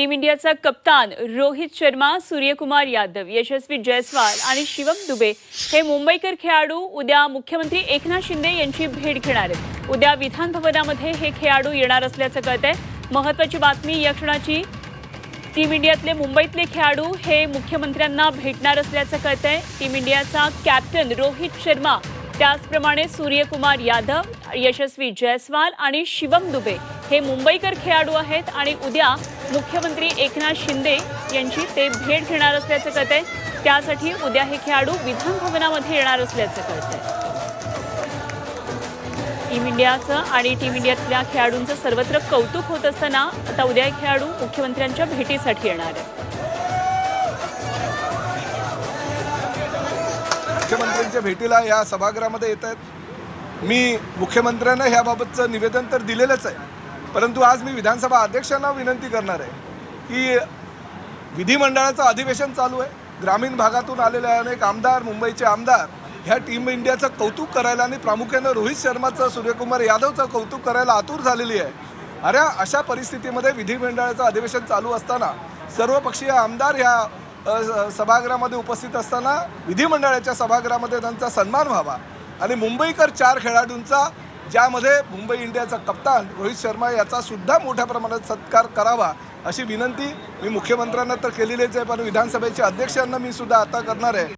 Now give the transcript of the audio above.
Team इंडियाचा कप्तान रोहित शर्मा सूर्यकुमार यादव यशस्वी जयस्वाल आणि शिवम दुबे हे मुंबईकर खेळाडू उद्या मुख्यमंत्री एकनाथ शिंदे यांची भेट घेणार आहेत. उद्या विधान भवनामध्ये हे खेळाडू येणार असल्याचं कळत आहे महत्वाची बातमी या क्षणाची टीम इंडियातले मुंबईतले खेळाडू हे मुख्यमंत्र्यांना भेटणार असल्याचं कळत आहे टीम इंडियाचा कॅप्टन रोहित शर्मा त्याचप्रमाणे सूर्यकुमार यादव यशस्वी जयस्वाल आणि शिवम दुबे हे मुंबईकर खेळाडू आहेत आणि उद्या मुख्यमंत्री एकनाथ शिंदे यांची ते भेट घेणार असल्याचं कळत आहे त्यासाठी उद्या हे खेळाडू विधान भवनामध्ये येणार असल्याचं कळत आहे टीम इंडियाचं आणि टीम इंडियातल्या खेळाडूंचं सर्वत्र कौतुक होत असताना आता उद्या हे खेळाडू मुख्यमंत्र्यांच्या भेटीसाठी येणार आहे मुख्यमंत्र्यांच्या भेटीला या सभागृहामध्ये येत आहेत. मी मुख्यमंत्र्यांना ह्याबाबतचं निवेदन तर दिलेलंच आहे. परंतु आज मी विधानसभा अध्यक्षांना विनंती करणार आहे की विधिमंडळाचं अधिवेशन चालू आहे. ग्रामीण भागातून आलेले अनेक आमदार मुंबईचे आमदार ह्या टीम इंडियाचं कौतुक करायला आणि प्रामुख्यानं रोहित शर्माचं सूर्यकुमार यादवचं कौतुक करायला आतुर झालेली आहे. अरे अशा परिस्थितीमध्ये विधिमंडळाचं अधिवेशन चालू असताना सर्वपक्षीय आमदार ह्या सभागृहामध्ये उपस्थित असताना विधिमंडळाच्या सभागृहामध्ये त्यांचा सन्मान व्हावा. आणि मुंबईकर चार खेळाडूंचा ज्यामध्ये मुंबई इंडियाचा कप्तान रोहित शर्मा याचा सुद्धा मोठ्या प्रमाणात सत्कार करावा अशी विनंती मी मुख्यमंत्र्यांना तर केलेलीच आहे पण विधानसभेच्या अध्यक्षांना मी सुद्धा आता करणार आहे.